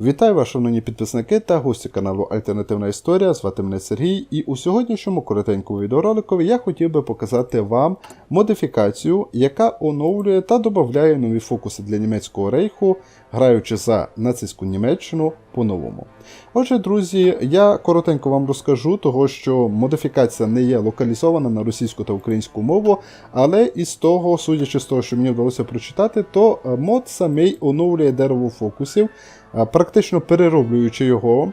Вітаю вас, шановні підписники та гості каналу Альтернативна Історія. Звати мене Сергій, і у сьогоднішньому коротенькому відеороликові я хотів би показати вам модифікацію, яка оновлює та додає нові фокуси для німецького рейху, граючи за нацистську Німеччину по-новому. Отже, друзі, я коротенько вам розкажу, того що модифікація не є локалізована на російську та українську мову, але із того, судячи з того, що мені вдалося прочитати, то мод самий оновлює дерево фокусів, практично перероблюючи його.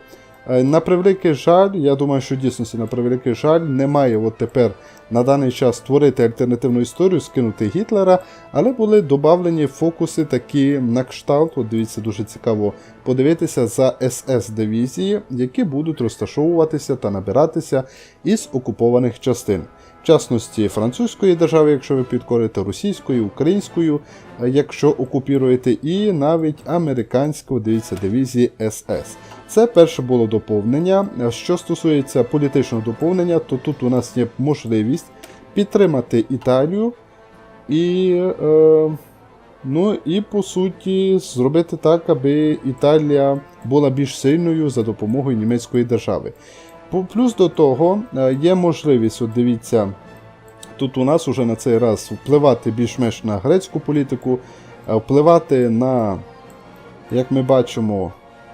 Е, На превеликий жаль, я думаю, що дійсності на превеликий жаль немає от тепер на даний час створити альтернативну історію, скинути Гітлера, але були додавлені фокуси такі на кшталт. От дивіться, дуже цікаво подивитися за СС-дивізії, які будуть розташовуватися та набиратися із окупованих частин. В частності французької держави, якщо ви підкорите російської, українською, е, якщо окупіруєте, і навіть американську, дивіться, дивізії СС. Це перше було доповнення. Е, Що стосується політичного доповнення, то тут у нас є можливість підтримати Італію і, е, ну, і по суті зробити так, аби Італія була більш сильною за допомогою німецької держави. По- Плюс до того е, є можливість, от дивіться, тут у нас уже на цей раз впливати більш-менш на грецьку політику, е, впливати на, як ми бачимо,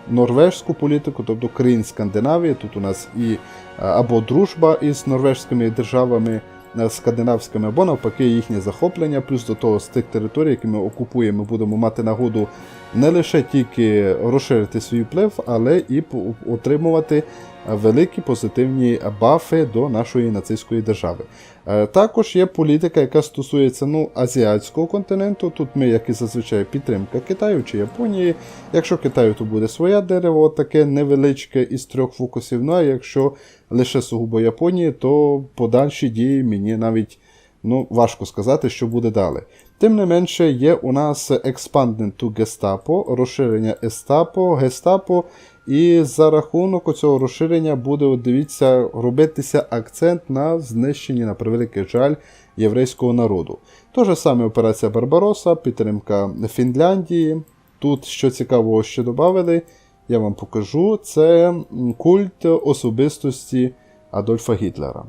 норвежську політику, тобто країн Скандинавії. Тут у нас і е, або дружба із норвежськими державами скандинавськими, або навпаки їхнє захоплення. Плюс до того з тих територій, які ми окупуємо, ми будемо мати нагоду не лише тільки розширити свій вплив, але і отримувати великі позитивні бафи до нашої нацистської держави. Е, Також є політика, яка стосується ну, азіатського континенту. Тут ми, як і зазвичай, підтримка Китаю чи Японії. Якщо Китаю, то буде своє дерево, таке невеличке із трьох фокусів. Ну а якщо лише сугубо Японії, то подальші дії мені навіть ну, важко сказати, що буде далі. Тим не менше, є у нас Expanded to Gestapo, розширення Естапо, Гестапо, і за рахунок цього розширення буде, от дивіться, робитися акцент на знищенні, на превеликий жаль, єврейського народу. То же саме операція Барбароса, підтримка Фінляндії. Тут, що цікавого, ще додали, я вам покажу, це культ особистості Адольфа Гітлера.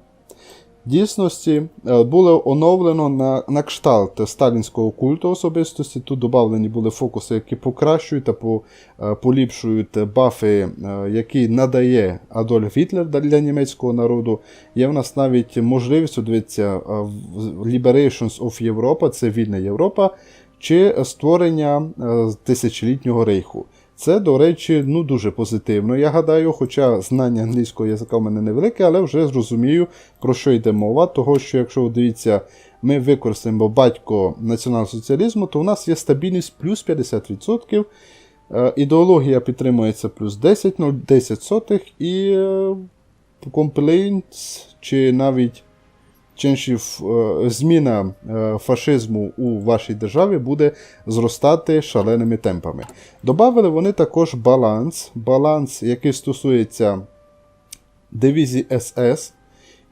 Дійсності е, було оновлено на, на кшталт сталінського культу особистості. Тут додавлені були фокуси, які покращують та е, поліпшують бафи, е, які надає Адольф Гітлер для німецького народу. Є в нас навіть можливість, дивіться, Liberations of Europa, це вільна Європа, чи створення тисячолітнього рейху. Це, до речі, ну дуже позитивно. Я гадаю, хоча знання англійського язика в мене невелике, але вже зрозумію, про що йде мова. Того, що якщо дивіться, ми використаємо батько націонал-соціалізму, то у нас є стабільність плюс 50%. Е, Ідеологія підтримується плюс 10, 0, 10 сотих, і е, complaints, чи навіть чиншів, е, зміна е, фашизму у вашій державі буде зростати шаленими темпами. Добавили вони також баланс, баланс, який стосується дивізії СС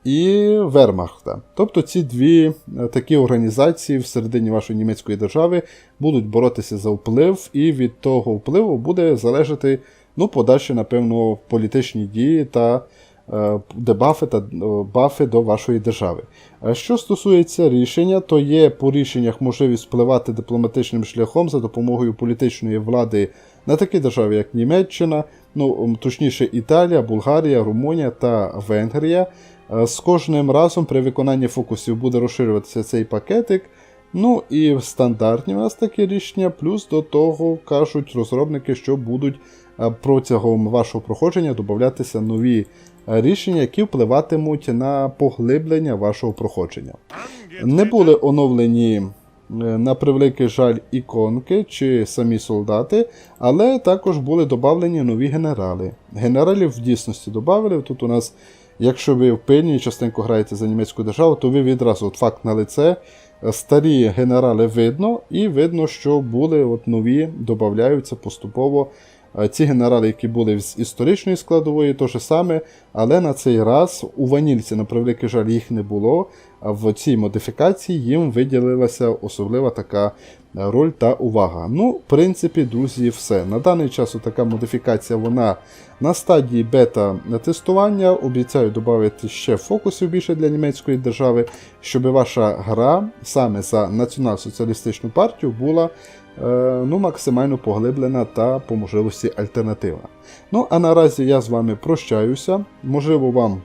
і Вермахта. Тобто ці дві е, такі організації всередині вашої німецької держави будуть боротися за вплив, і від того впливу буде залежати ну, подальші, напевно, політичні дії та дебафи та бафи до вашої держави. Що стосується рішення, то є по рішеннях можливість впливати дипломатичним шляхом за допомогою політичної влади на такі держави, як Німеччина, ну точніше Італія, Болгарія, Румунія та Венгрія. Е, З кожним разом при виконанні фокусів буде розширюватися цей пакетик. Ну і стандартні у нас такі рішення, плюс до того кажуть розробники, що будуть е, протягом вашого проходження додатися нові е, рішення, які впливатимуть на поглиблення вашого проходження. Не були оновлені е, на превеликий жаль іконки чи самі солдати, але також були додавлені нові генерали. Генералів в дійсності додали. Тут у нас, якщо ви впильні і частенько граєте за німецьку державу, то ви відразу от факт на лице. Старі генерали видно, і видно, що були от нові, додаються поступово. Е, Ці генерали, які були з історичної складової, то же саме, але на цей раз у ванільці, на превеликий жаль, їх не було. В цій модифікації їм виділилася особлива така роль та увага. Ну, в принципі, друзі, все. На даний час така модифікація вона на стадії бета-тестування. Обіцяю додати ще фокусів більше для німецької держави, щоб ваша гра саме за націонал-соціалістичну партію була е, ну, максимально поглиблена та по можливості альтернативна. Ну, а наразі я з вами прощаюся. Можливо, вам.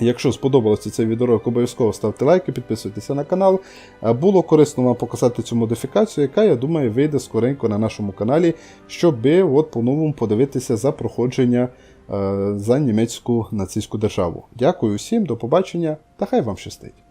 Якщо сподобалося цей відеоролик, обов'язково ставте лайки, підписуйтеся на канал. Було корисно вам показати цю модифікацію, яка, я думаю, вийде скоренько на нашому каналі, щоб по-новому подивитися за проходження е, за німецьку нацистську державу. Дякую всім, до побачення та хай вам щастить!